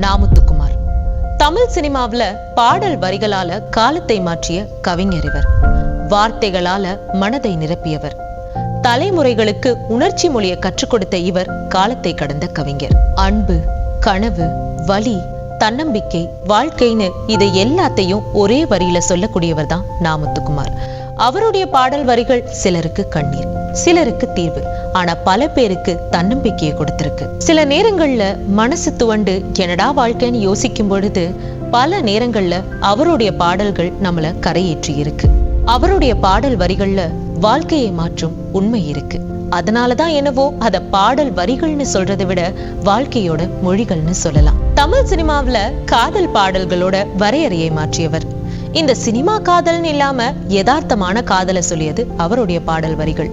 நாமுத்துக்குமார். தமிழ் சினிமாவில் பாடல் வரிகளால காலத்தை மாற்றிய கவிஞர் இவர். வார்த்தைகளால மனதை நிரப்பியவர். தலைமுறைகளுக்கு உணர்ச்சி மொழியை கற்றுக் கொடுத்த இவர் காலத்தை கடந்த கவிஞர். அன்பு கனவு வலி தன்னம்பிக்கை வாழ்க்கைன்னு இதை எல்லாத்தையும் ஒரே வரியில சொல்லக்கூடியவர் தான் நாமுத்துக்குமார். அவருடைய பாடல் வரிகள் சிலருக்கு கண்ணீர் சிலருக்கு தீர்வு. ஆனா பல பேருக்கு தன்னம்பிக்கையை கொடுத்திருக்கு. சில நேரங்கள்ல மனசு துவண்டு என்னடா வாழ்க்கைன்னு யோசிக்கும் பொழுது பல நேரங்கள்ல அவருடைய பாடல்கள் நம்மள கரையேற்றி இருக்கு. அவருடைய பாடல் வரிகள்ல வாழ்க்கையை மாற்றும் உண்மை இருக்கு. அதனாலதான் என்னவோ அத பாடல் வரிகள்னு சொல்றதை விட வாழ்க்கையோட மொழிகள்னு சொல்லலாம். தமிழ் சினிமாவில காதல் பாடல்களோட வரையறையை மாற்றியவர். இந்த சினிமா காதல்னு இல்லாம யதார்த்தமான காதலை சொல்லியது அவருடைய பாடல் வரிகள்.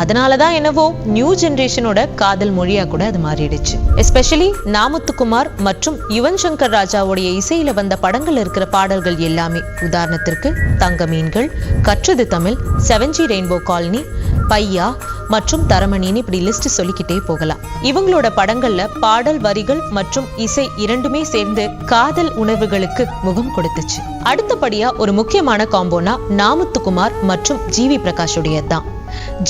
அதனாலதான் என்னவோ நியூ ஜெனரேஷனோட காதல் மொழியா கூட அது மாறிடுச்சு. எஸ்பெஷலி நாமத்துக்குமார் மற்றும் யுவன் சங்கர் ராஜாவுடைய இசையில் வந்த படங்கள் இருக்கிற பாடல்கள் எல்லாமே. உதாரணத்திற்கு Thanga Meengal Kattradhu Tamil seven G rainbow colony Paiyaa மற்றும் தரமணின்னு இப்படி லிஸ்ட் சொல்லிக்கிட்டே போகலாம். இவங்களோட படங்கள்ல பாடல் வரிகள் மற்றும் இசை இரண்டுமே சேர்ந்து காதல் உணர்வுகளுக்கு முகம் கொடுத்துச்சு. அடுத்தபடியா ஒரு முக்கியமான காம்போனா நாமத்துக்குமார் மற்றும் ஜிவி பிரகாஷுடைய தான்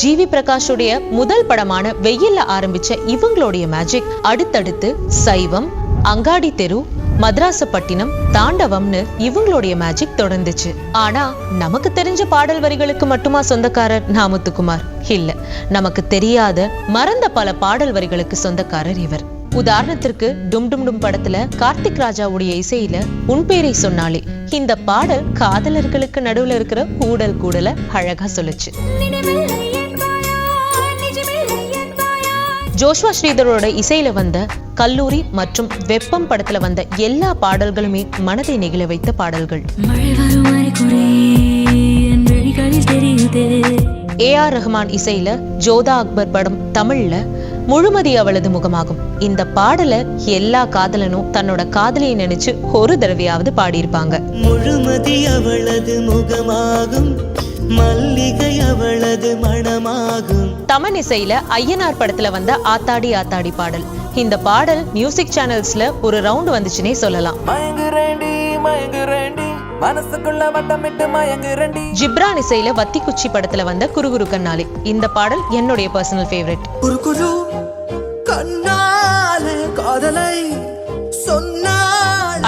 ஜிவி பிரகாஷுடைய முதல் படமான வெயில்ல ஆரம்பிச்ச இவங்களுடைய மேஜிக் அடுத்தடுத்து சைவம் அங்காடி தெரு மதராசப்பட்டினம் தாண்டவம்னு இவங்களுடைய மேஜிக் தொடர்ந்துச்சு. ஆனா நமக்கு தெரிஞ்ச பாடல் வரிகளுக்கு மட்டுமா சொந்தக்காரர் நாமத்துக்குமார்? இல்ல நமக்கு தெரியாத மறந்த பல பாடல் வரிகளுக்கு சொந்தக்காரர் இவர். உதாரணத்திற்கு டும் டும் டும் படத்துல கார்த்திக் ராஜாவுடைய இசையில உன் பேரை சொன்னாலே இந்த பாடல் காதலர்களுக்கு நடுவுல இருக்கிற கூடல் கூடல அழகா சொல்லுச்சு. ஜோஷ்வா ஸ்ரீதரோட இசையில வந்த கல்லூரி மற்றும் வெப்பம் படத்துல வந்த எல்லா பாடல்களுமே மனதை நெகிழ வைத்த பாடல்கள். ஏ ஆர் ரஹ்மான் இசையில ஜோதா அக்பர் படம் தமிழ்ல முழுமதி அவளது முகமாகும். இந்த பாடலை எல்லா காதலனும் தன்னோட காதலியை நினைச்சு ஒரு தடவையாவது பாடியிருப்பாங்க. முழுமதி அவளது முகமாகும். மல்லிகை அவளது மணமாகும். தமன் இசையில ஐயனார் படத்துல வந்த ஆத்தாடி ஆத்தாடி பாடல். இந்த பாடல் மியூசிக் சேனல்ஸ்ல ஒரு ரவுண்ட் வந்துச்சுன்னே சொல்லலாம். மயங்குறேண்டி மயங்குறேண்டி மனசுக்குள்ள வட்டமிட்டு மயங்குறேண்டி. ஜிப்ரான் இசையில வத்திக்குச்சி படத்துல வந்த குறுகுறு கண்ணாலே இந்த பாடல் என்னுடைய பர்சனல் ஃபேவரட் ஒரு குரு கண்ணாலே காதலை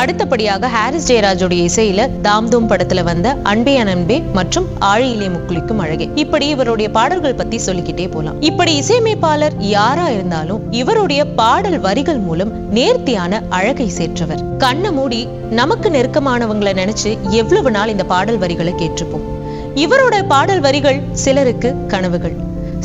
அடுத்தபடியாக ஹாரிஸ் ஜெயராஜுடைய இசையில தாம்தூம் படத்துல வந்த அன்பே அன்பே மற்றும் ஆழியிலே முக்குளிக்கும் அழகே. இப்படி இவருடைய பாடல்கள் பத்தி சொல்லிக்கிட்டே போலாம். இப்படி இசையமைப்பாளர் யாரா இருந்தாலும் இவருடைய பாடல் வரிகள் மூலம் நேர்த்தியான அழகை சேர்ற்றவர் கண்ணை மூடி நமக்கு நெருக்கமானவங்களை நினைச்சு எவ்வளவு நாள் இந்த பாடல் வரிகளை கேட்டிருப்போம். இவரோட பாடல் வரிகள் சிலருக்கு கனவுகள்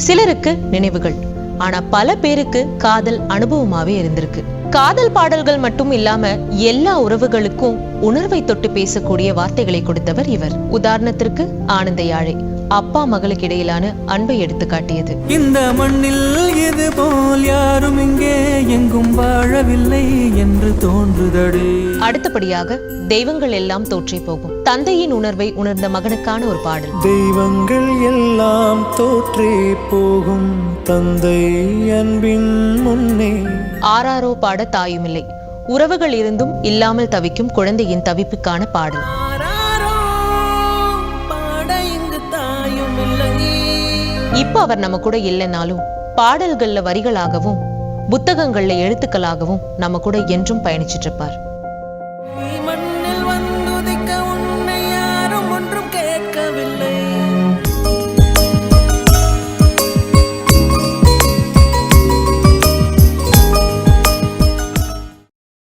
சிலருக்கு நினைவுகள். ஆனா பல பேருக்கு காதல் அனுபவமாவே இருந்திருக்கு. காதல் பாடல்கள் மட்டும் இல்லாம எல்லா உறவுகளுக்கும் உணர்வை தொட்டு பேசக்கூடிய வார்த்தைகளை கொடுத்தவர் இவர். உதாரணத்திற்கு ஆனந்த யாழை அப்பா மகளுக்கு இடையிலான அன்பை எடுத்து காட்டியது. இந்த மண்ணில் இது போல் யாரும் இங்கே எங்கும் வாழவில்லை என்று தோன்றுதடே. அடுத்தபடியாக தெய்வங்கள் எல்லாம் தோற்றே போகும். தந்தையின் உணர்வை உணர்ந்த மகனுக்கான ஒரு பாடல். தெய்வங்கள் எல்லாம் தோற்றே போகும். தந்தை அன்பின் முன்னே. ஆராரோ பாட தாயுமில்லை. உறவுகள் இருந்தும் இல்லாமல் தவிக்கும் குழந்தையின் தவிப்புக்கான பாடல். ஆராரோ, பாட இங்கு தாயும் இல்லை இப்ப அவர் நம்ம கூட இல்லைனாலும் பாடல்கள்ல வரிகளாகவும் புத்தகங்கள்ல எழுத்துக்களாகவும் நம்ம கூட என்றும் பயணிச்சிட்டு இருப்பார்.